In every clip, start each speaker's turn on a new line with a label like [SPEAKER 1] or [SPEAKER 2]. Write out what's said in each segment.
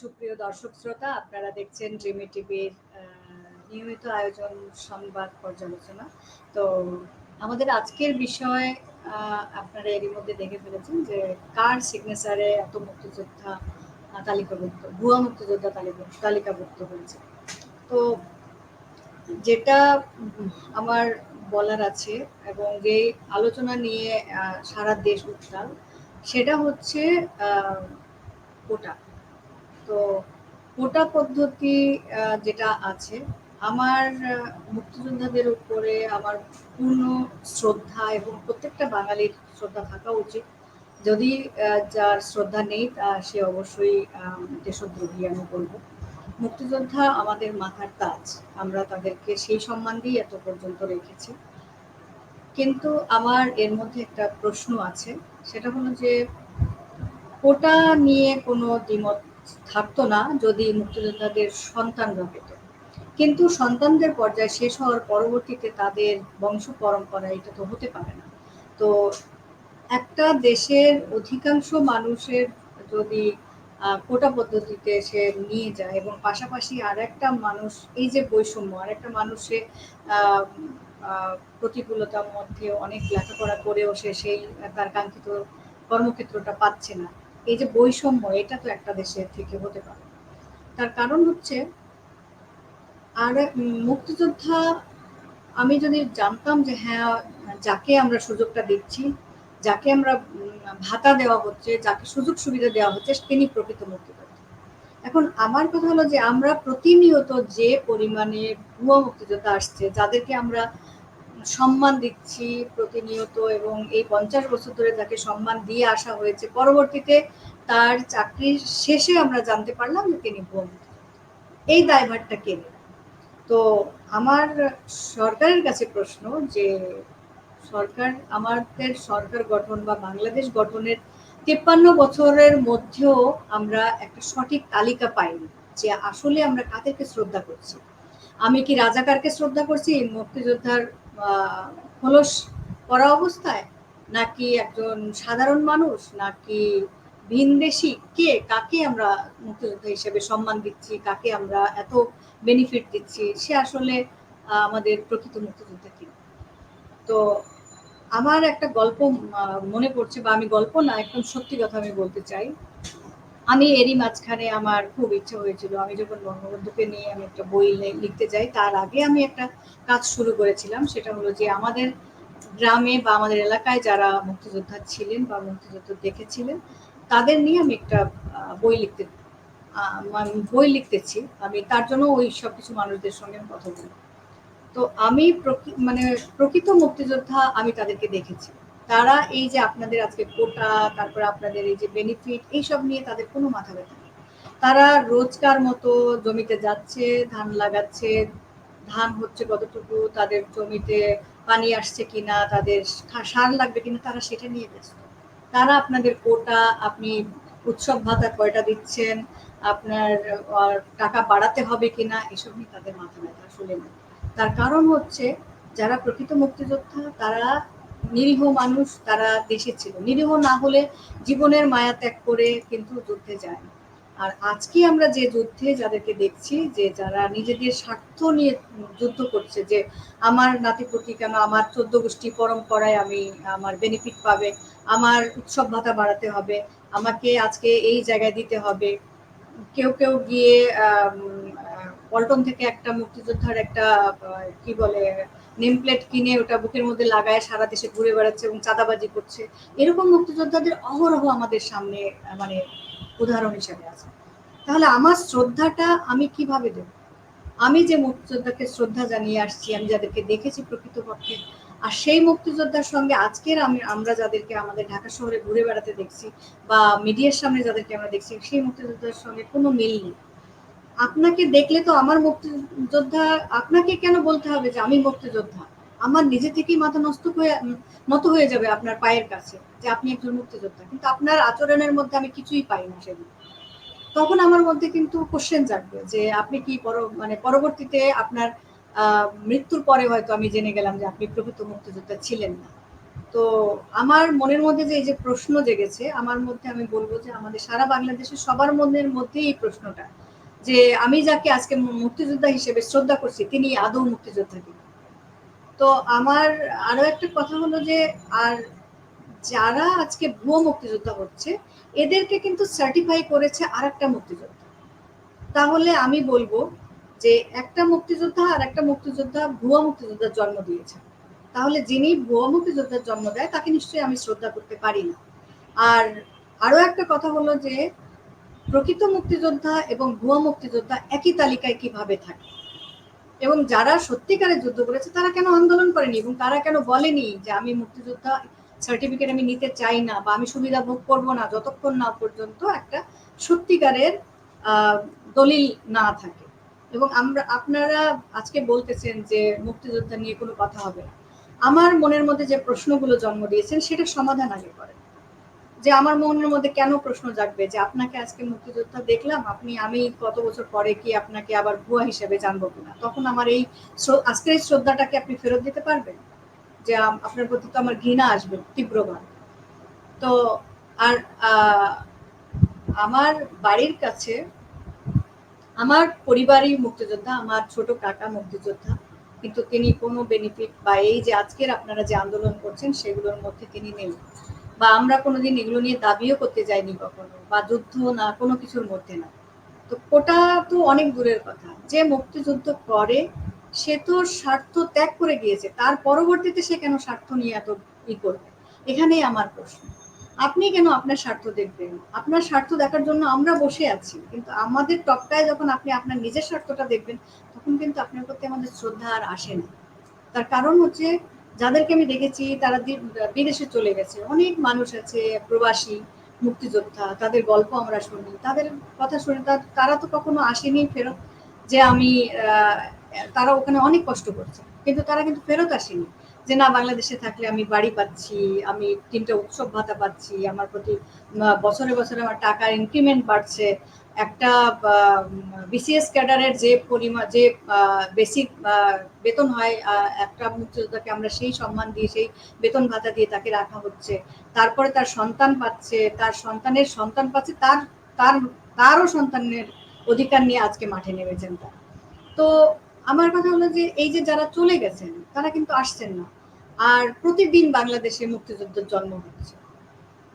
[SPEAKER 1] সুপ্রিয় দর্শক শ্রোতা, আপনারা দেখছেন ড্রিমি টিভির নিয়মিত আয়োজন সংবাদ পর্যালোচনা। তো আমাদের আজকের বিষয় আপনারা এরই মধ্যে দেখে ফেলেছেন যে কার সিগনেচারে এত মুক্তিযোদ্ধা তালিকাভুক্ত, ভুয়া মুক্তিযোদ্ধা তালিকা তালিকাভুক্ত হয়েছে। তো যেটা আমার বলার আছে এবং যে আলোচনা নিয়ে সারা দেশ উত্তাল, সেটা হচ্ছে কোটা। তো কোটা পদ্ধতি যেটা আছে, আমার মুক্তিযোদ্ধাদের উপরে আমার পূর্ণ শ্রদ্ধা এবং প্রত্যেকটা বাঙালির শ্রদ্ধা থাকা উচিত। যদি যার শ্রদ্ধা নেই, তা সে অবশ্যই দেশদ্রোহী আমি বলব। মুক্তিযোদ্ধা আমাদের মাথার তাজ। আমরা তাদেরকে সেই সম্মান দিয়ে এত পর্যন্ত রেখেছি। কিন্তু আমার এর মধ্যে একটা প্রশ্ন আছে। সেটা হলো যে কোটা নিয়ে কোনো দ্বিমত থাকতো না যদি মুক্তিযোদ্ধাদের সন্তানরা পেত কিন্তু সন্তানদের পর্যায়ে শেষ হওয়ার পরবর্তীতে তাদের বংশ পরম্পরা এটা তো হতে পারে না। তো একটা দেশের অধিকাংশ মানুষের যদি কোটা পদ্ধতিতে সে নিয়ে যায় এবং পাশাপাশি আর একটা মানুষ, এই যে বৈষম্য আর একটা মানুষে প্রতিকূলতার মধ্যে অনেক লেখাপড়া করেও সে সেই, তার কাঙ্ক্ষিত কর্মক্ষেত্রটা পাচ্ছে না। এই যে বৈষম্য, এটা তো একটা দেশের থেকে হতে পারে। তার কারণ হচ্ছে, আর মুক্তিযোদ্ধা, আমি যদি জানতাম যে হ্যাঁ যাকে আমরা সুযোগটা দিচ্ছি, যাকে আমরা ভাতা দেওয়া হচ্ছে, যাকে সুযোগ সুবিধা দেওয়া হচ্ছে, তিনি প্রকৃত মুক্তিযোদ্ধা। এখন আমার কথা হলো যে আমরা প্রতিনিয়ত যে পরিমাণে ভুয়া মুক্তিযোদ্ধা আসছে, যাদেরকে আমরা সম্মান দিচ্ছি প্রতিনিয়ত এবং এই পঞ্চাশ বছর ধরে তাকে সম্মান দিয়ে আসা হয়েছে, পরবর্তীতে তার চাকরির শেষে আমরা জানতে পারলাম যে তিনি ভুয়া এই দায়ভারটা কে তো আমার সরকারের কাছে প্রশ্ন যে সরকার, আমাদের সরকার গঠন বা বাংলাদেশ গঠনের তেপ্পান্ন বছরের মধ্যেও আমরা একটা সঠিক তালিকা পাইনি যে আসলে আমরা কাদেরকে শ্রদ্ধা করছি। আমি কি রাজাকারকে শ্রদ্ধা করছি মুক্তিযোদ্ধার খোলস করা অবস্থায়? নাকি একজন সাধারণ মানুষ? নাকি ভিনদেশি কে? কাকে আমরা মুক্তিযোদ্ধা হিসেবে সম্মান দিচ্ছি? কাকে আমরা এত বেনিফিট দিচ্ছি? সে আসলে আমাদের প্রকৃত মুক্তিযোদ্ধা কি? তো আমার একটা গল্প মনে পড়ছে বা আমি গল্প না, একদম সত্যি কথা আমি বলতে চাই। আমি এরই মাঝখানে আমার খুব ইচ্ছা হয়েছিল, আমি যখন বঙ্গবন্ধুকে নিয়ে আমি একটা বই লিখতে যাই, তার আগে আমি একটা কাজ শুরু করেছিলাম, সেটা হলো যে আমাদের গ্রামে বা আমাদের এলাকায় যারা মুক্তিযোদ্ধা ছিলেন বা মুক্তিযুদ্ধ দেখেছিলেন, তাদের নিয়ে আমি একটা বই লিখতে বই লিখতেছি। আমি তার জন্য ওই সব কিছু মানুষদের সঙ্গে কথা বলি। তো আমি মানে প্রকৃত মুক্তিযোদ্ধা আমি তাদেরকে দেখেছি। তারা এই যে আপনাদের আজকে কোটা তারপর আপনাদের এই যে বেনিফিট এইসব নিয়ে তাদের কোনো মাথা ব্যথা নেই। তারা রোজকার মতো জমিতে যাচ্ছে, ধান লাগাচ্ছে, ধান হচ্ছে কতটুকু, তাদের জমিতে পানি আসছে কিনা, তাদের সার লাগবে কিনা, তারা সেটা নিয়ে ব্যস্ত। তারা আপনাদের কোটা আপনি উৎসব ভাতা কয়টা দিচ্ছেন, আপনার টাকা বাড়াতে হবে কিনা, এসব নিয়ে তাদের মাথা ব্যথা আসলে না। তার কারণ হচ্ছে, যারা প্রকৃত মুক্তিযোদ্ধা, তারা নিরীহ মানুষ তারা দেশে ছিল। নিরীহ না হলে জীবনের মায়া ত্যাগ করে কিন্তু যুদ্ধে যায়। আর আজকে আমরা যে যুদ্ধে যাদেরকে দেখছি, যে যারা নিজেদের স্বার্থ নিয়ে যুদ্ধ করছে, যে আমার নাতিপুতি কেন আমার চোদ্দ গোষ্ঠী পরম্পরায় আমি আমার বেনিফিট পাবে, আমার উৎসব ভাতা বাড়াতে হবে, আমাকে আজকে এই জায়গায় দিতে হবে। কেউ কেউ গিয়ে পল্টন থেকে একটা মুক্তিযোদ্ধার একটা কি বলে নেম প্লেট কিনে ওটা বুকের মধ্যে লাগায় সারা দেশে ঘুরে বেড়াচ্ছে এবং চাঁদাবাজি করছে। এরকম মুক্তিযোদ্ধাদের অহরহ আমাদের সামনে মানে উদাহরণ হিসাবে আছে। তাহলে আমার শ্রদ্ধাটা আমি কীভাবে দেব? আমি যে মুক্তিযোদ্ধাকে শ্রদ্ধা জানিয়ে আসছি, আমি যাদেরকে দেখেছি প্রকৃতপক্ষে, আর সেই মুক্তিযোদ্ধার সঙ্গে আজকের আমি, আমরা যাদেরকে আমাদের ঢাকা শহরে ঘুরে বেড়াতে দেখছি বা মিডিয়ার সামনে যাদেরকে আমরা দেখছি, সেই মুক্তিযোদ্ধার সঙ্গে কোনো মিল নেই। আপনাকে দেখলে তো আমার মুক্তিযোদ্ধা, আপনাকে কেন বলতে হবে যে আমি মুক্তিযোদ্ধা? আমার নিজে থেকেই মাথা নষ্ট হয়ে নত হয়ে যাবে আপনার পায়ের কাছে যে আপনি একজন মুক্তিযোদ্ধা। কিন্তু আপনার আচরণের মধ্যে আমি কিছুই পাই না সেদিন। তখন আমার মধ্যে কিন্তু কোশ্চেন জাগবে যে আপনি কি পর মানে পরবর্তীতে আপনার মৃত্যুর পরে হয়তো আমি জেনে গেলাম যে আপনি প্রকৃত মুক্তিযোদ্ধা ছিলেন না। তো আমার মনের মধ্যে যে এই যে প্রশ্ন জেগেছে, আমার মধ্যে আমি বলব যে আমাদের সারা বাংলাদেশের সবার মনের মধ্যে এই প্রশ্নটা। যে আমি যাকে আজকে মুক্তিযোদ্ধা হিসেবে শ্রদ্ধা করছি, তিনি আদৌ মুক্তিযোদ্ধা কিনা? তো আমার আরও একটা কথা হলো যে, আর যারা আজকে ভুয়ো মুক্তিযোদ্ধা হচ্ছে, এদেরকে কিন্তু সার্টিফাই করেছে আর একটা মুক্তিযোদ্ধা। তাহলে আমি বলব যে, একটা মুক্তিযোদ্ধা আর একটা মুক্তিযোদ্ধা ভুয়া মুক্তিযোদ্ধার জন্ম দিয়েছে। তাহলে যিনি ভুয়া মুক্তিযোদ্ধার জন্ম দেয়, তাকে নিশ্চয়ই আমি শ্রদ্ধা করতে পারি না। আর আরও একটা কথা হলো যে প্রকৃত মুক্তিযোদ্ধা এবং ভুয়া মুক্তিযোদ্ধা একই তালিকায় কীভাবে থাকে? এবং যারা সত্যিকারের যুদ্ধ করেছে, তারা কেন আন্দোলন করেনি? এবং তারা কেন বলেনি যে আমি মুক্তিযোদ্ধা সার্টিফিকেট আমি নিতে চাই না বা আমি সুবিধা ভোগ করব না যতক্ষণ না পর্যন্ত একটা সত্যিকারের দলিল না থাকে? এবং আমরা, আপনারা আজকে বলতেছেন যে মুক্তিযোদ্ধা নিয়ে কোনো কথা হবে না। আমার মনের মধ্যে যে প্রশ্নগুলো জন্ম দিয়েছেন, সেটা সমাধান আগে করেন। যে আমার মনের মধ্যে কেন প্রশ্ন জাগবে যে আপনাকে আজকে মুক্তিযোদ্ধা দেখলাম, আপনি, আমি কত বছর পরে কি আপনাকে আবার ভুয়া হিসেবে জানব কিনা? তখন আমার এই আজকের এই শ্রদ্ধাটাকে আপনি ফেরত দিতে পারবেন? যে আপনার প্রতি তো আমার ঘৃণা আসবে, তীব্রভাবে। তো, আর আমার বাড়ির কাছে আমার পরিবারই মুক্তিযোদ্ধা, আমার ছোট কাকা মুক্তিযোদ্ধা, কিন্তু তিনি কোনো বেনিফিট বা এই যে আজকের আপনারা যে আন্দোলন করছেন, সেগুলোর মধ্যে তিনি নেই। বা আমরা কোনোদিন এগুলো নিয়ে দাবিও করতে যাইনি কখনো, বা যুদ্ধ না, কোনো কিছুর মধ্যে না। তো কোটা তো অনেক দূরের কথা। যে মুক্তিযুদ্ধ করে, সে তো স্বার্থ ত্যাগ করে গিয়েছে। তার পরবর্তীতে সে কেন স্বার্থ নিয়ে এত ই করবে? এখানেই আমার প্রশ্ন। আপনি কেন আপনার স্বার্থ দেখবেন? আপনার স্বার্থ দেখার জন্য আমরা বসে আছি। কিন্তু আমাদের টপটায় যখন আপনি আপনার নিজের স্বার্থটা দেখবেন, তখন কিন্তু আপনার প্রতি আমাদের শ্রদ্ধা আর আসে না। তার কারণ হচ্ছে যাদেরকে আমি দেখেছি, তারা বিদেশে চলে গেছে। অনেক মানুষ আছে, প্রবাসী, মুক্তিযোদ্ধা, তাদের গল্প আমরা শুনি। তাদের কথা শুনে তারা তো কখনো আসেনি ফেরত যে আমি তারা ওখানে অনেক কষ্ট করছে। কিন্তু তারা কিন্তু ফেরত আসেনি। যে না, বাংলাদেশে থাকলে আমি বাড়ি পাচ্ছি, আমি তিনটা উৎসব ভাতা পাচ্ছি, আমার প্রতি বছরে বছরে আমার টাকার ইনক্রিমেন্ট বাড়ছে। একটা বিসিএস ক্যাডারের যে পরিমাণ, যে বেসিক বেতন হয় একটা মুক্তিযোদ্ধাকে আমরা সেই সম্মান দিয়ে, সেই বেতন ভাতা দিয়ে তাকে রাখা হচ্ছে। তারপরে তার সন্তান পাচ্ছে, তার সন্তানের সন্তান পাচ্ছে, তার তার, তারও সন্তানের অধিকার নিয়ে আজকে মাঠে নেমেছেন তার। তো আমার কথা হলো যে, এই যে যারা চলে গেছেন, তারা কিন্তু আসছেন না। আর প্রতিদিন বাংলাদেশে মুক্তিযুদ্ধের জন্ম হচ্ছে।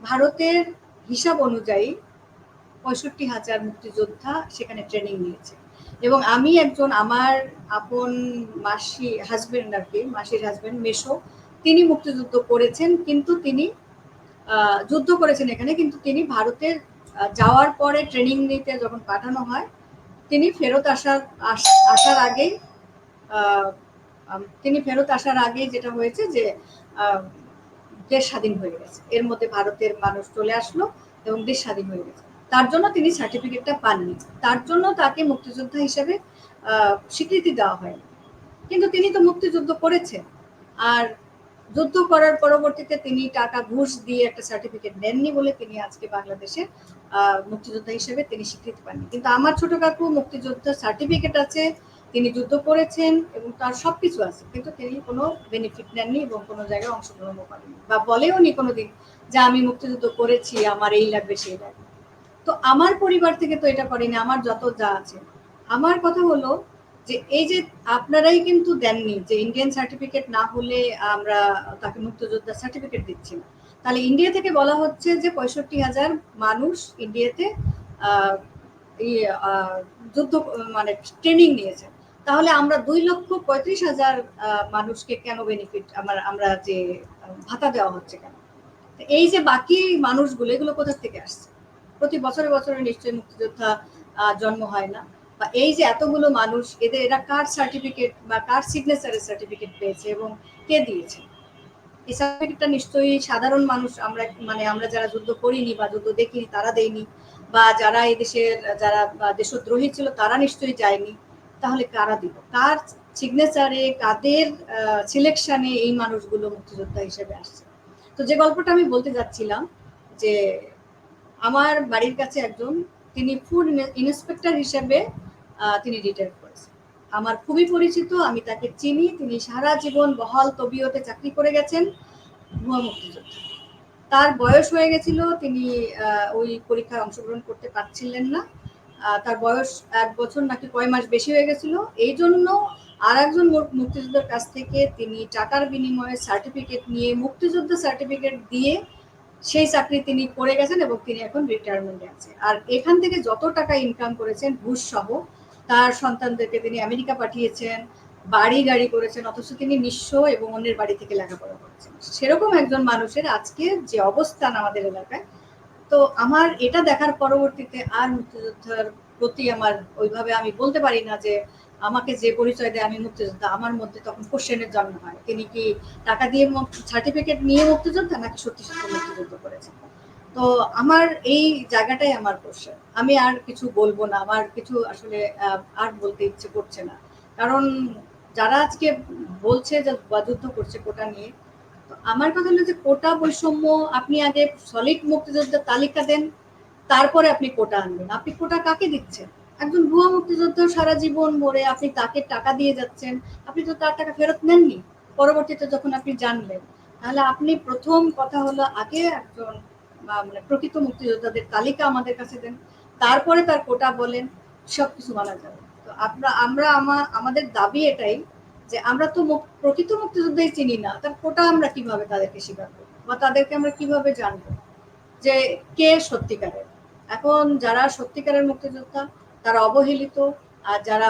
[SPEAKER 1] ভারতের হিসাব অনুযায়ী পঁয়ষট্টি হাজার মুক্তিযোদ্ধা সেখানে ট্রেনিং নিয়েছে। এবং আমি একজন, আমার আপন মাসি হাজবেন্ড আর কি, মাসির হাজবেন্ড মেশো তিনি মুক্তিযুদ্ধ করেছেন, কিন্তু তিনি যুদ্ধ করেছেন এখানে, কিন্তু তিনি ভারতের যাওয়ার পরে ট্রেনিং নিতে যখন পাঠানো হয়, তিনি ফেরত আসার আসার আগেই তিনি ফেরত আসার আগেই যেটা হয়েছে যে দেশ স্বাধীন হয়ে গেছে। এর মধ্যে ভারতের মানুষ চলে আসলো এবং দেশ স্বাধীন হয়ে গেছে। তার জন্য তিনি সার্টিফিকেটটা পাননি। তার জন্য তাকে মুক্তিযোদ্ধা হিসেবে স্বীকৃতি দেওয়া হয়নি। কিন্তু তিনি তো মুক্তিযুদ্ধ করেছেন। আর যুদ্ধ করার পরবর্তীতে তিনি টাকা ঘুষ দিয়ে একটা সার্টিফিকেট নেননি বলে তিনি আজকে বাংলাদেশে মুক্তিযোদ্ধা হিসেবে তিনি স্বীকৃতি পাননি। কিন্তু আমার ছোট কাকু মুক্তিযোদ্ধা সার্টিফিকেট আছে, তিনি যুদ্ধ করেছেন এবং তার সবকিছু আছে। কিন্তু তিনি কোনো বেনিফিট নেননি এবং কোনো জায়গায় অংশগ্রহণ করেননি বা বলেও নি কোনোদিন যে আমি মুক্তিযুদ্ধ করেছি, আমার এই লাগবে, সেই লাগবে। তো আমার পরিবার থেকে তো এটা করেনি, আমার যত যা আছে। আমার কথা হলো যে এই যে আপনারাই কিন্তু দেননি যে ইন্ডিয়ান সার্টিফিকেট না হলে আমরা তাকে মুক্তিযোদ্ধা সার্টিফিকেট দিচ্ছি না। তাহলে ইন্ডিয়া থেকে বলা হচ্ছে যে পঁয়ষট্টি হাজার মানুষ ইন্ডিয়াতে যুদ্ধ মানে ট্রেনিং নিয়েছে। তাহলে আমরা দুই লক্ষ পঁয়ত্রিশ হাজার মানুষকে কেন বেনিফিট আমার, আমরা যে ভাতা দেওয়া হচ্ছে কেন? এই যে বাকি মানুষগুলো, এগুলো কোথা থেকে আসছে? প্রতি বছরে বছরে নিশ্চয়ই মুক্তিযোদ্ধা জন্ম হয় না। বা এই যে এতগুলো মানুষ, এদের এরা কার সার্টিফিকেট বা কার সিগনেচারের সার্টিফিকেট পেয়েছে এবং কে দিয়েছে? এই সার্টিফিকেটটা নিশ্চয়ই সাধারণ মানুষ আমরা মানে আমরা যারা যুদ্ধ করিনি বা যুদ্ধ দেখিনি তারা দেয়নি। বা যারা এই দেশের যারা দেশদ্রোহী ছিল তারা নিশ্চয়ই যায়নি। তাহলে কারা দিব কার সিগনেচারে কাদের সিলেকশনে এই মানুষগুলো মুক্তিযোদ্ধা হিসেবে আসছে? তো যে গল্পটা আমি বলতে যাচ্ছিলাম যে আমার বাড়ির কাছে একজন, তিনি ফুড ইন্সপেক্টর হিসেবে তিনি রিটায়ার করেছেন। আমার খুবই পরিচিত, আমি তাকে চিনি, তিনি সারা জীবন বহাল তবিয়তে চাকরি করে গেছেন ভুয়া মুক্তিযোদ্ধা। তার বয়স হয়ে গেছিল, তিনি ওই পরীক্ষায় অংশগ্রহণ করতে পারছিলেন না। তার বয়স এক বছর নাকি কয় মাস বেশি হয়ে গেছিল। এই জন্য আর একজন মুক্তিযোদ্ধার কাছ থেকে তিনি টাকার বিনিময়ে সার্টিফিকেট নিয়ে, মুক্তিযোদ্ধা সার্টিফিকেট দিয়ে সেই চাকরি তিনি করে গেছেন এবং তিনি এখন রিটায়ারমেন্টে আছে আর এখান থেকে যত টাকা ইনকাম করেছেন, ঘুষ সহ, তার সন্তানদেরকে তিনি আমেরিকা পাঠিয়েছেন, বাড়ি গাড়ি করেছেন, অথচ তিনি নিঃস্ব এবং অন্যের বাড়ি থেকে লেখাপড়া করেছেন। সেরকম একজন মানুষের আজকে যে অবস্থান আমাদের এলাকায়। তো আমার এটা দেখার পরবর্তীতে আর মুক্তিযোদ্ধার প্রতি আমার ওইভাবে আমি বলতে পারি না যে আমাকে যে পরিচয় দেয় আমি মুক্তিযোদ্ধা, আমার মধ্যে তখন কোশ্চেনের জন্ম হয়। তিনি কি টাকা দিয়ে সার্টিফিকেট নিয়ে মুক্তিযোদ্ধা নাকি সত্যি সত্যি মুক্তিযুদ্ধ করেছেন? তো আমার এই জায়গাটাই আমার কোশ্চেন আমি আর কিছু বলব না, আমার কিছু আসলে আর বলতে ইচ্ছে করছে না। কারণ যারা আজকে বলছে যে যুদ্ধ করছে কোটা নিয়ে, তো আমার কথা হলো যে কোটা বৈষম্য, আপনি আগে সলিড মুক্তিযোদ্ধার তালিকা দেন, তারপরে আপনি কোটা আনবেন। আপনি কোটা কাকে দিচ্ছেন? একজন ভুয়া মুক্তিযোদ্ধা সারা জীবন মরে আপনি তাকে টাকা দিয়ে যাচ্ছেন, আপনি তো তার টাকা ফেরত নেননি। পরবর্তীতে যখন আপনি জানলেন, তাহলে আপনি প্রথম কথা হলো আগে একজন মানে প্রকৃত মুক্তিযোদ্ধাদের তালিকা আমাদের কাছে দেন, তারপরে তার কোটা বলেন, সবকিছু মানা যাবে। তো আমরা আমরা আমাদের দাবি এটাই যে আমরা তো প্রকৃত মুক্তিযোদ্ধাই চিনি না, তার কোটা আমরা কীভাবে তাদেরকে করব, বা তাদেরকে আমরা কীভাবে জানব যে কে সত্যিকারের? এখন যারা সত্যিকারের মুক্তিযোদ্ধা তারা অবহেলিত, আর যারা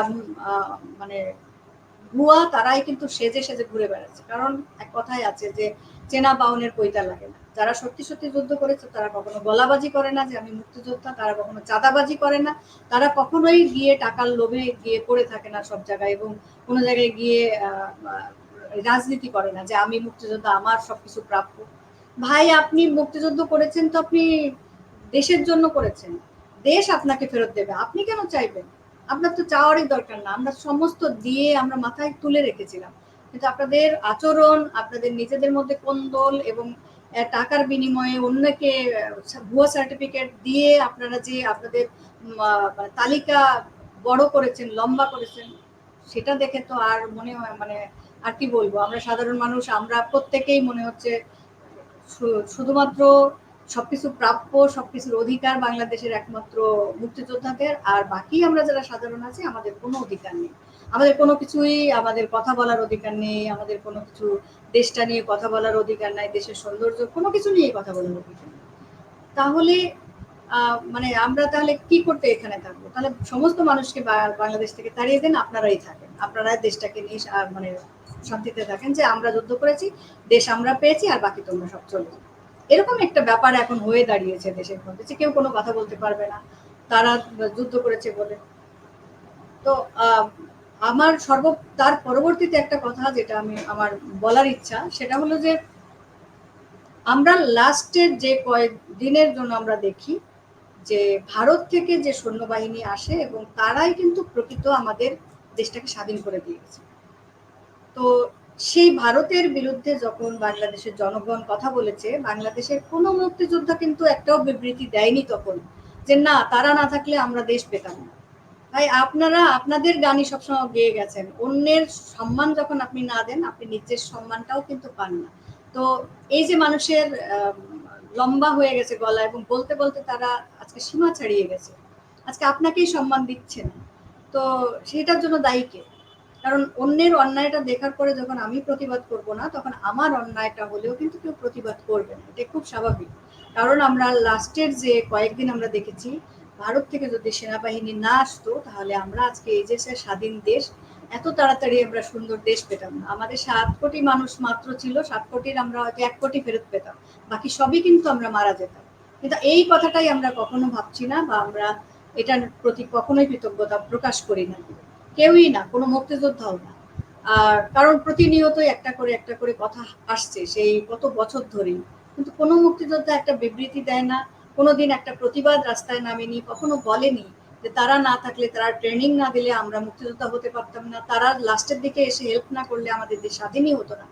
[SPEAKER 1] মানে ভুয়া, তারাই কিন্তু সেজে সেজে ঘুরে বেড়াচ্ছে। কারণ এক কথাই আছে যে, চেনা বাউনের কইতা লাগে না। যারা সত্যি সত্যি যুদ্ধ করেছে, তারা কখনো গলাবাজি করে না যে, আমি মুক্তিযোদ্ধা, তারা কখনো চাঁদাবাজি করে না। তারা কখনোই গিয়ে টাকার লোভে গিয়ে পড়ে থাকে না সব জায়গায় এবং কোনো জায়গায় গিয়ে রাজনীতি করে না যে, আমি মুক্তিযোদ্ধা, আমার সবকিছু প্রাপ্য। ভাই, আপনি মুক্তিযুদ্ধ করেছেন তো আপনি দেশের জন্য করেছেন। দেশ আপনাকে ফেরত দেবে। আপনি কেন চাইবেন? আপনার তো চাওয়ারই দরকার না। আমরা সমস্ত দিয়ে আমরা মাথায় তুলে রেখেছিলাম। কিন্তু আপনাদের আচরণ, আপনাদের নিজেদের মধ্যে কোন্দল এবং টাকার বিনিময়ে অন্যকে ভুয়া সার্টিফিকেট দিয়ে আপনারা যে আপনাদের মানে তালিকা বড় করেছেন, লম্বা করেছেন, সেটা দেখে তো আর মনে হয় মানে আর কি বলব? আমরা সাধারণ মানুষ, আমরা প্রত্যেকেই মনে হচ্ছে শুধুমাত্র সবকিছু প্রাপ্য, সবকিছুর অধিকার বাংলাদেশের একমাত্র মুক্তিযোদ্ধাদের, আর বাকি আমরা যারা সাধারণ আছি, আমাদের কোনো অধিকার নেই। আমাদের কোনো কিছুই, আমাদের কথা বলার অধিকার নেই, আমাদের কোনো কিছু দেশটা নিয়ে কথা বলার অধিকার নাই, দেশের সৌন্দর্য, কোনো কিছু নিয়ে কথা বলার অধিকার নেই। তাহলে মানে আমরা তাহলে কি করতে এখানে থাকব? তাহলে সমস্ত মানুষকে বাংলাদেশ থেকে তাড়িয়ে দেন, আপনারাই থাকেন। আপনারা দেশটাকে নিয়ে মানে শান্তিতে থাকেন যে আমরা যুদ্ধ করেছি, দেশ আমরা পেয়েছি, আর বাকি তোমরা সব চলে এরকম একটা ব্যাপার এখন হয়ে দাঁড়িয়েছে দেশের মধ্যে যে কেউ কোনো কথা বলতে পারবে না। তারা যুদ্ধ করেছে বলে। তো আমার সর্ব, তার পরবর্তীতে একটা কথা যেটা আমি, আমার বলার ইচ্ছা, সেটা হলো যে আমরা লাস্টের যে কয়েক দিনের জন্য আমরা দেখি যে ভারত থেকে যে সৈন্যবাহিনী আসে এবং তারাই কিন্তু প্রকৃত আমাদের দেশটাকে স্বাধীন করে দিয়েছে। তো সেই ভারতের বিরুদ্ধে যখন বাংলাদেশের জনগণ কথা বলেছে, বাংলাদেশের কোনো মুক্তিযোদ্ধা কিন্তু একটাও বিবৃতি দেয়নি তখন যে না, তারা না থাকলে আমরা দেশ পেতাম না। তাই আপনারা, আপনাদের গানই সবসময় গেয়ে গেছেন। অন্যের সম্মান যখন আপনি না দেন, আপনি নিজের সম্মানটাও কিন্তু পান না। তো এই যে মানুষের লম্বা হয়ে গেছে গলা এবং বলতে বলতে তারা আজকে সীমা ছাড়িয়ে গেছে। আজকে আপনাকেই সম্মান দিচ্ছে না তো সেটার জন্য দায়ী কে? কারণ অন্যের অন্যায়টা দেখার পরে যখন আমি প্রতিবাদ করব না, তখন আমার অন্যায়টা হলেও কিন্তু কেউ প্রতিবাদ করবে না। এটা খুব স্বাভাবিক। কারণ আমরা লাস্টের যে কয়েকদিন আমরা দেখেছি, ভারত থেকে যদি সেনাবাহিনী না আসতো, তাহলে আমরা আজকে এই যে স্বাধীন দেশ, এত তাড়াতাড়ি আমরা সুন্দর দেশ পেতাম না। আমাদের সাত কোটি মানুষ মাত্র ছিল, সাত কোটির আমরা হয়তো এক কোটি ফেরত পেতাম। বাকি সবই কিন্তু আমরা মারা যেতাম। কিন্তু এই কথাটাই আমরা কখনো ভাবছি না বা আমরা এটার প্রতি কখনোই কৃতজ্ঞতা প্রকাশ করি না। কেউই না, কোনো মুক্তিযোদ্ধাও না। আর কারণ প্রতিনিয়তই একটা করে একটা করে কথা আসছে সেই কত বছর ধরেই। কিন্তু কোনো মুক্তিযোদ্ধা একটা বিবৃতি দেয় না, কোনোদিন একটা প্রতিবাদ রাস্তায় নামেনি, কখনো বলেনি যে তারা না থাকলে, তারা ট্রেনিং না দিলে আমরা মুক্তিযোদ্ধা হতে পারতাম না। তারা লাস্টের দিকে এসে হেল্প না করলে আমাদের দেশ স্বাধীনই হতো না।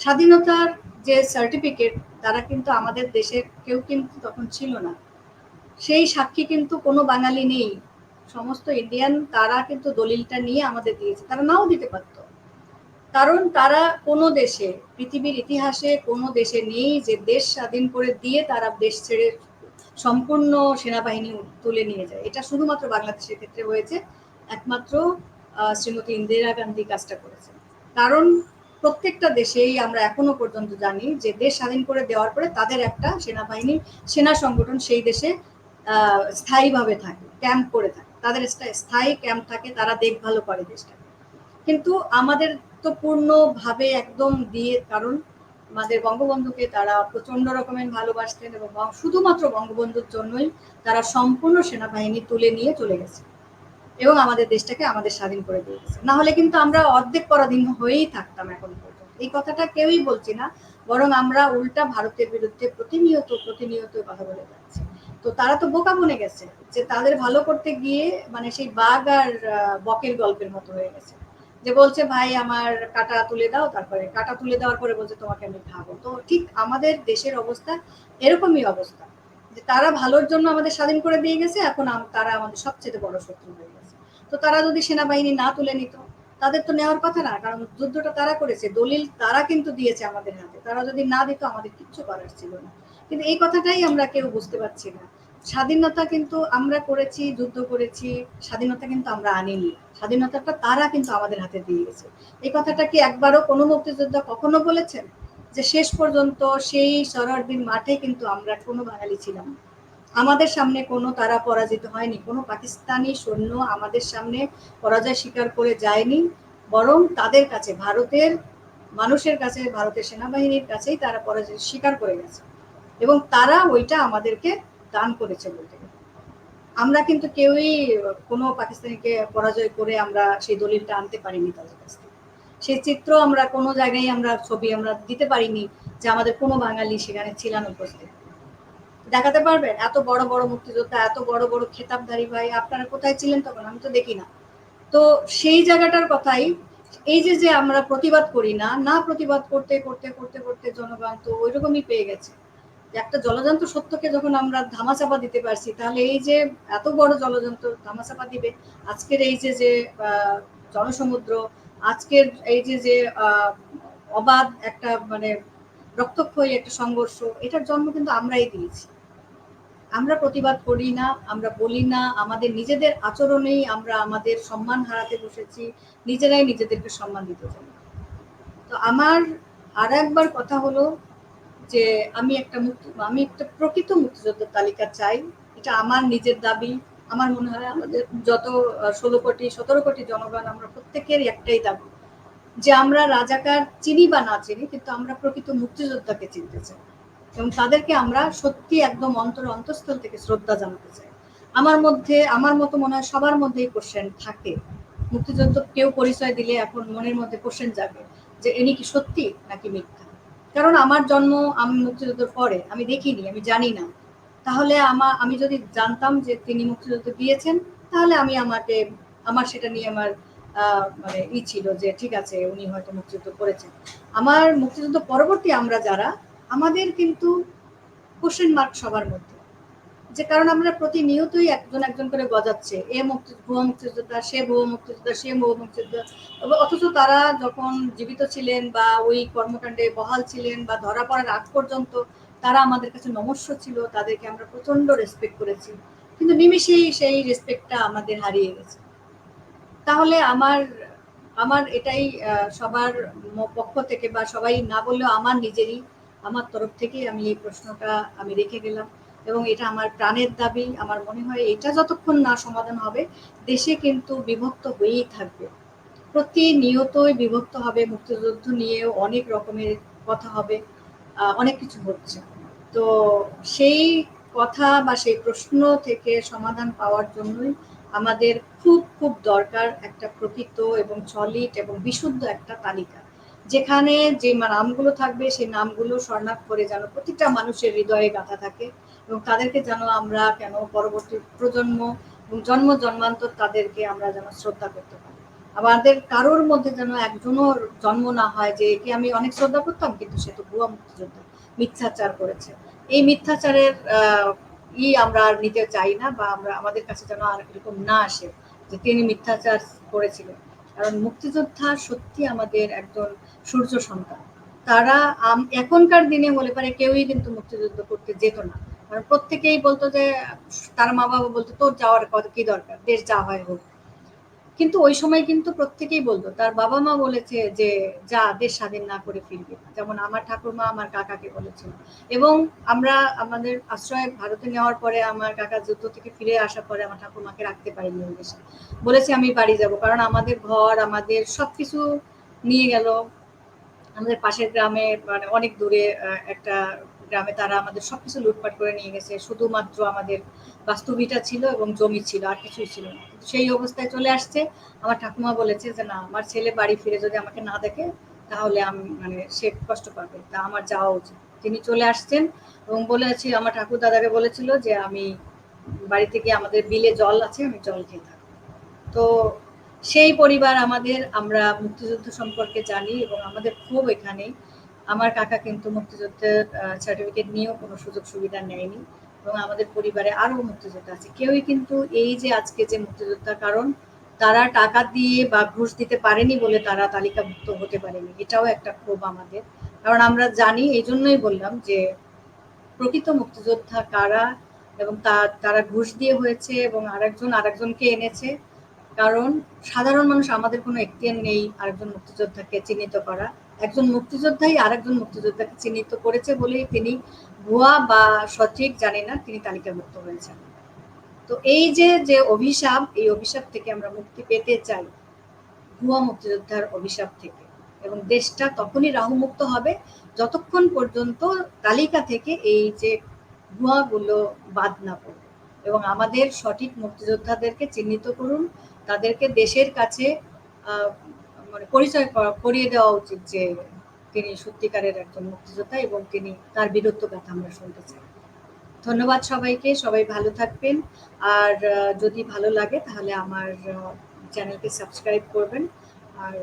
[SPEAKER 1] স্বাধীনতার যে সার্টিফিকেট তারা কিন্তু আমাদের দেশের কেউ কিন্তু তখন ছিল না। সেই সাক্ষী কিন্তু কোনো বাঙালি নেই। সমস্ত ইন্ডিয়ান তারা কিন্তু দলিলটা নিয়ে আমাদের দিয়েছে, তারা নাও দিতে পারত। কারণ তারা কোনো দেশে, পৃথিবীর ইতিহাসে কোনো দেশে নেই যে দেশ স্বাধীন করে দিয়ে তারা দেশ ছেড়ে সম্পূর্ণ সেনাবাহিনী তুলে নিয়ে যায়। এটা শুধুমাত্র বাংলাদেশের ক্ষেত্রে হয়েছে, একমাত্র শ্রীমতী ইন্দিরা গান্ধী কাজটা করেছে কারণ প্রত্যেকটা দেশেই আমরা এখনও পর্যন্ত জানি যে দেশ স্বাধীন করে দেওয়ার পরে তাদের একটা সেনাবাহিনী, সেনা সংগঠন সেই দেশে স্থায়ীভাবে থাকে, ক্যাম্প করে থাকে। তাদের স্থায়ী ক্যাম্প থাকে, তারা দেখভালও করে দেশটা কিন্তু আমাদের তো পূর্ণভাবে একদম দিয়ে, কারণ আমাদের বঙ্গবন্ধুকে তারা প্রচণ্ড রকমের ভালোবাসতেন এবং শুধুমাত্র বঙ্গবন্ধুর জন্যই তারা সম্পূর্ণ সেনাবাহিনী তুলে নিয়ে চলে গেছে। এবং আমাদের দেশটাকে আমাদের স্বাধীন করে দিয়েছে না হলে কিন্তু আমরা অর্ধেক পরাধীন হয়েই থাকতাম এখন পর্যন্ত। এই কথাটা কেউই বলছি না, বরং আমরা উল্টা ভারতের বিরুদ্ধে প্রতিনিয়ত প্রতিনিয়ত কথা বলে যাচ্ছি। তো তারা তো বোকা বনে গেছে যে তাদের ভালো করতে গিয়ে মানে সেই বাঘ আর বকের গল্পের মতো হয়ে গেছে। যে বলছে, ভাই, আমার কাটা তুলে দাও, তারপরে কাটা তুলে দেওয়ার পরে বলছে, তোমাকে আমি খাব। তো ঠিক আমাদের দেশের অবস্থা এরকমই অবস্থা। যে তারা ভালোর জন্য আমাদের স্বাধীন করে দিয়ে গেছে, এখন তারা আমাদের সবচেয়ে বড় শত্রু হয়ে গেছে। তো তারা যদি সেনাবাহিনী না তুলে নিত, তাদের তো নেওয়ার কথা না, কারণ যুদ্ধটা তারা করেছে, দলিল তারা কিন্তু দিয়েছে আমাদের হাতে। তারা যদি না দিত, আমাদের কিচ্ছু করার ছিল না। কিন্তু এই কথাটাই আমরা কেউ বুঝতে পারছি না। স্বাধীনতা কিন্তু আমরা করেছি, যুদ্ধ করেছি, স্বাধীনতা কিন্তু আমরা আনিনি। স্বাধীনতাটা তারা কিন্তু আমাদের হাতে দিয়ে গেছে। এই কথাটা কি একবারও কোনো মুক্তিযোদ্ধা কখনো বলেছেন? যে শেষ পর্যন্ত সেই সরারদিন মাঠে কিন্তু আমরা কোনো বাঙালি ছিলাম আমাদের সামনে কোনো তারা পরাজিত হয়নি, কোনো পাকিস্তানি সৈন্য আমাদের সামনে পরাজয় স্বীকার করে যায়নি। বরং তাদের কাছে, ভারতের মানুষের কাছে, ভারতের সেনাবাহিনীর কাছেই তারা পরাজয় স্বীকার করে গেছে। এবং তারা ওইটা আমাদেরকে দান করেছে বলতে আমরা কিন্তু কেউই, কোনো পাকিস্তানিকে পরাজয় করে আমরা সেই দলিলটা আনতে পারিনি তাদের কাছ থেকে। সেই চিত্র আমরা কোনো জায়গায় আমরা ছবি আমরা দিতে পারিনি যে আমাদের কোনো বাঙালি সেখানে ছিলেন উপস্থিত। দেখাতে পারবেন, এত বড় বড় মুক্তিযোদ্ধা, এত বড় বড় খেতাবধারী ভাই, আপনারা কোথায় ছিলেন তখন? আমি তো দেখি না। তো সেই জায়গাটার কথাই, এই যে যে আমরা প্রতিবাদ করি না না প্রতিবাদ করতে করতে করতে করতে জনগণ তো ওই রকমই পেয়ে গেছে। একটা জলযন্ত্র সত্যকে যখন আমরা ধামাচাপা দিতে পারছি, তাহলে এই যে এত বড় জলযন্ত্র ধামাচাপা দিবে, আজকের এই যে যে জনসমুদ্র, আজকের এই যে যে অবাধ একটা মানে রক্তক্ষয়ী একটা সংঘর্ষ, এটার জন্ম কিন্তু আমরাই দিয়েছি। আমরা প্রতিবাদ করি না, আমরা বলি না, আমাদের নিজেদের আচরণেই আমরা আমাদের সম্মান হারাতে বসেছি, নিজেরাই নিজেদেরকে সম্মান দিতে চাই তো আমার আর একবার কথা হলো যে আমি একটা মুক্তি, আমি একটা প্রকৃত মুক্তিযোদ্ধার তালিকা চাই। এটা আমার নিজের দাবি। আমার মনে হয় আমাদের যত ষোলো কোটি, সতেরো কোটি জনগণ, আমরা প্রত্যেকের একটাই দাবি। যে আমরা রাজাকার চিনি বা না চিনি, কিন্তু আমরা প্রকৃত মুক্তিযোদ্ধাকে চিনতে চাই। এবং তাদেরকে আমরা সত্যি একদম অন্তর, অন্তঃস্থল থেকে শ্রদ্ধা জানাতে চাই। আমার মধ্যে, আমার মতো মনে হয় সবার মধ্যেই কোশ্চেন থাকে। মুক্তিযুদ্ধ কেউ পরিচয় দিলে এখন মনের মধ্যে কোশ্চেন যাবে যে এনি কি সত্যি নাকি মিথ্যা? কারণ আমার জন্ম আমি মুক্তিযুদ্ধের পরে, আমি দেখিনি, আমি জানি না। তাহলে আমার আমি যদি জানতাম যে তিনি মুক্তিযুদ্ধ দিয়েছেন, তাহলে আমি আমাকে, আমার সেটা নিয়ে আমার মানে ই ছিল যে ঠিক আছে, উনি হয়তো মুক্তিযুদ্ধ করেছেন। আমার মুক্তিযুদ্ধ পরবর্তী আমরা যারা, আমাদের কিন্তু কোশ্চেন মার্ক সবার মধ্যে। যে কারণ আমরা প্রতিনিয়তই একজন একজন করে গজাচ্ছে। এ মুক্তি ভুয়া মুক্তিযোদ্ধা, সে ভুয়া মুক্তিযোদ্ধা, সে ভুয়া মুক্তিযোদ্ধা। অথচ তারা যখন জীবিত ছিলেন বা ওই কর্মকাণ্ডে বহাল ছিলেন বা ধরা পড়ার আগ পর্যন্ত, তারা আমাদের কাছে নমস্য ছিল, তাদেরকে আমরা প্রচণ্ড রেসপেক্ট করেছি। কিন্তু নিমিশেই সেই রেসপেক্টটা আমাদের হারিয়ে গেছে। তাহলে আমার আমার এটাই সবার পক্ষ থেকে বা সবাই না বললেও আমার নিজেরই, আমার তরফ থেকে আমি এই প্রশ্নটা আমি রেখে গেলাম। এবং এটা আমার প্রাণের দাবি। আমার মনে হয় এটা যতক্ষণ না সমাধান হবে, দেশে কিন্তু বিভক্ত হয়েই থাকবে। প্রতিনিয়তই বিভক্ত হবে, মুক্তিযুদ্ধ নিয়েও অনেক রকমের কথা হবে অনেক কিছু হচ্ছে। তো সেই কথা বা সেই প্রশ্ন থেকে সমাধান পাওয়ার জন্যই আমাদের খুব খুব দরকার একটা প্রকৃত এবং সলিড এবং বিশুদ্ধ একটা তালিকা। যেখানে যে নামগুলো থাকবে, সেই নামগুলো স্বর্ণাক করে যেন প্রতিটা মানুষের হৃদয়ে গাঁথা থাকে এবং তাদেরকে যেন আমরা কেন পরবর্তী প্রজন্ম এবং জন্ম জন্মান্তর তাদেরকে আমরা যেন শ্রদ্ধা করতে পারি। আমাদের কারোর মধ্যে যেন একজনও জন্ম না হয় যে, একে আমি অনেক শ্রদ্ধা করতাম, কিন্তু সে তো ভুয়া মুক্তিযোদ্ধা। মিথ্যাচার করেছে। এই মিথ্যাচারের ই আমরা আর নিতে চাই না বা আমরা, আমাদের কাছে যেন আর এরকম না আসে যে তিনি মিথ্যাচার করেছিলেন। কারণ মুক্তিযোদ্ধা সত্যি আমাদের একজন সূর্য সন্তান। তারা এখনকার দিনে বলে পারে কেউই কিন্তু মুক্তিযুদ্ধ করতে যেত না। কারণ প্রত্যেকেই বলতো যে, তার মা বাবা বলতো, তোর যাওয়ার কি দরকার? দেশ যা হয় হোক। কিন্তু ওই সময় কিন্তু প্রত্যেকেই বলতো, তার বাবা মা বলেছে যে, যা, দেশ স্বাধীন না করে ফিরবে যেমন আমার ঠাকুরমা আমার কাকাকে বলেছিল এবং আমরা, আমাদের আশ্রয় ভারতে নেওয়ার পরে আমার কাকা যুদ্ধ থেকে ফিরে আসার পরে আমার ঠাকুরমাকে রাখতে পারিনি দেশে। বলেছে, আমি বাড়ি যাব। কারণ আমাদের ঘর, আমাদের সবকিছু নিয়ে গেল। আমাদের পাশের গ্রামে মানে অনেক দূরে একটা গ্রামে তারা আমাদের সবকিছু লুটপাট করে নিয়ে গেছে। শুধুমাত্র আমাদের বাস্তবিটা ছিল এবং জমি ছিল, আর কিছুই ছিল না। সেই অবস্থায় চলে আসছে। আমার ঠাকুমা বলেছে যে, না, আমার ছেলে বাড়ি ফিরে যদি আমাকে না দেখে, তাহলে আমি মানে সে কষ্ট পাবে। তা আমার যাওয়া উচিত। তিনি চলে আসছেন এবং বলেছি, আমার ঠাকুর দাদাকে বলেছিল যে, আমি বাড়িতে গিয়ে আমাদের বিলে জল আছে, আমি জল খেয়ে থাকব। তো সেই পরিবার আমাদের, আমরা মুক্তিযুদ্ধ সম্পর্কে জানি এবং আমাদের খুব এখানে। আমার কাকা কিন্তু মুক্তিযুদ্ধের সার্টিফিকেট নিয়েও কোনো সুযোগ সুবিধা নেয়নি এবং আমাদের পরিবারে আরও মুক্তিযোদ্ধা আছে। কেউই কিন্তু এই যে আজকে যে মুক্তিযোদ্ধার কারণ, তারা টাকা দিয়ে বা ঘুষ দিতে পারেনি বলে তারা তালিকাভুক্ত হতে পারেনি। এটাও একটা ক্ষোভ আমাদের। কারণ আমরা জানি, এই জন্যই বললাম যে প্রকৃত মুক্তিযোদ্ধা কারা এবং তারা ঘুষ দিয়ে হয়েছে এবং আরেকজন আরেকজনকে এনেছে। কারণ সাধারণ মানুষ আমাদের কোনো এখতিয়ার নেই, আরেকজন মুক্তিযোদ্ধাকে চিহ্নিত করা। একজন মুক্তিযোদ্ধাই আরেকজন মুক্তিযোদ্ধাকে চিহ্নিত করেছে বলেই তিনি ভুয়া বা সঠিক জানি না, তিনি তালিকাভুক্ত হয়েছেন। তো এই যে যে অভিশাপ, এই অভিশাপ থেকে আমরা মুক্তি পেতে চাই, ভুয়া মুক্তিযোদ্ধার অভিশাপ থেকে। এবং দেশটা তখনই রাহুমুক্ত হবে যতক্ষণ পর্যন্ত তালিকা থেকে এই যে ভুয়াগুলো বাদ না পড়বে এবং আমাদের সঠিক মুক্তিযোদ্ধাদেরকে চিহ্নিত করুন তাদেরকে দেশের কাছে মানে পরিচয় করিয়ে দেওয়া উচিত যে তিনি সত্যিকারের একজন মুক্তিযোদ্ধা এবং তিনি তার বীরত্ব কথা আমরা শুনতে চাই। ধন্যবাদ সবাইকে, সবাই ভালো থাকবেন। আর যদি ভালো লাগে তাহলে আমার চ্যানেলকে সাবস্ক্রাইব করবেন। আর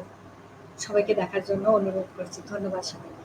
[SPEAKER 1] সবাইকে দেখার জন্য অনুরোধ করছি। ধন্যবাদ সবাইকে।